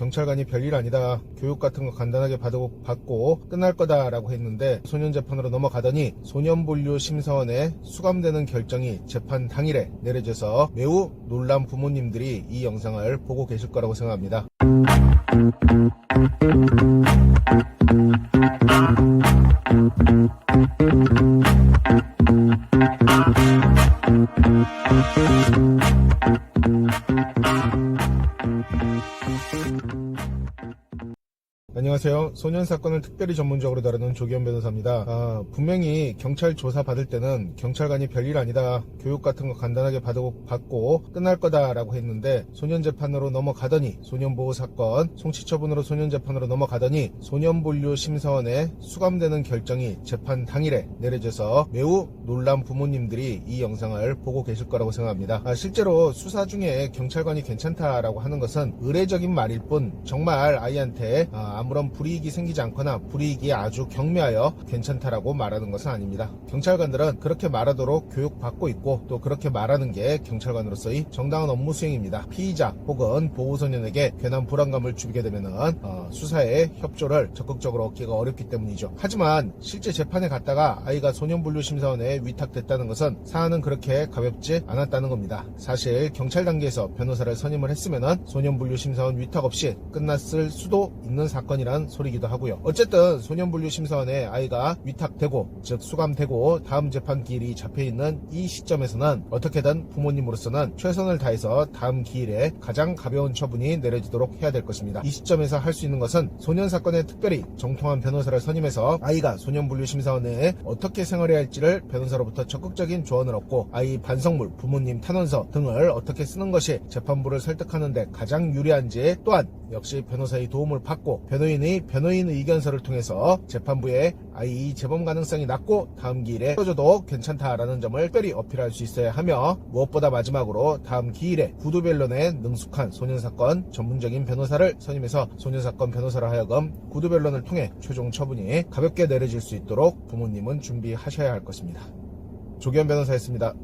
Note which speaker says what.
Speaker 1: 경찰관이 별일 아니다. 교육 같은 거 간단하게 받고, 받고 끝날 거다라고 했는데 소년 재판으로 넘어가더니 소년본류 심사원에 수감되는 결정이 재판 당일에 내려져서 매우 놀란 부모님들이 이 영상을 보고 계실 거라고 생각합니다. Thank you. 안녕하세요. 소년 사건을 특별히 전문적으로 다루는 조기현 변호사입니다. 아, 분명히 경찰 조사 받을 때는 경찰관이 별일 아니다. 교육 같은 거 간단하게 받고, 받고 끝날 거다라고 했는데 소년 재판으로 넘어가더니 소년 보호 사건, 송치 처분으로 소년 재판으로 넘어가더니 소년 본류 심사원에 수감되는 결정이 재판 당일에 내려져서 매우 놀란 부모님들이 이 영상을 보고 계실 거라고 생각합니다. 아, 실제로 수사 중에 경찰관이 괜찮다라고 하는 것은 의례적인 말일 뿐 정말 아이한테 아, 아무런 불이익이 생기지 않거나 불이익이 아주 경미하여 괜찮다라고 말하는 것은 아닙니다. 경찰관들은 그렇게 말하도록 교육받고 있고 또 그렇게 말하는 게 경찰관으로서의 정당한 업무 수행입니다. 피의자 혹은 보호소년에게 괜한 불안감을 주게 되면은 어, 수사에 협조를 적극적으로 얻기가 어렵기 때문이죠. 하지만 실제 재판에 갔다가 아이가 소년분류 심사원에 위탁됐다는 것은 사안은 그렇게 가볍지 않았다는 겁니다. 사실 경찰 단계에서 변호사를 선임을 했으면은 소년분류 심사원 위탁 없이 끝났을 수도 있는 사건 이란 소리기도 하고요. 어쨌든 소년분류 심사원에 아이가 위탁되고 즉 수감되고 다음 재판 기일이 잡혀 있는 이 시점에서는 어떻게든 부모님으로서는 최선을 다해서 다음 기일에 가장 가벼운 처분이 내려지도록 해야 될 것입니다. 이 시점에서 할 수 있는 것은 소년 사건에 특별히 정통한 변호사를 선임해서 아이가 소년분류 심사원에 어떻게 생활해야 할지를 변호사로부터 적극적인 조언을 얻고 아이 반성물, 부모님 탄원서 등을 어떻게 쓰는 것이 재판부를 설득하는데 가장 유리한지 또한 역시 변호사의 도움을 받고 변 호인의 변호인 의견서를 통해서 재판부에 아이 재범 가능성이 낮고 다음 기일에 떠줘도 괜찮다라는 점을 특별히 어필할 수 있어야 하며 무엇보다 마지막으로 다음 기일에 구두변론에 능숙한 소년사건 전문적인 변호사를 선임해서 소년사건 변호사로 하여금 구두변론을 통해 최종 처분이 가볍게 내려질 수 있도록 부모님은 준비하셔야 할 것입니다. 조기현 변호사였습니다.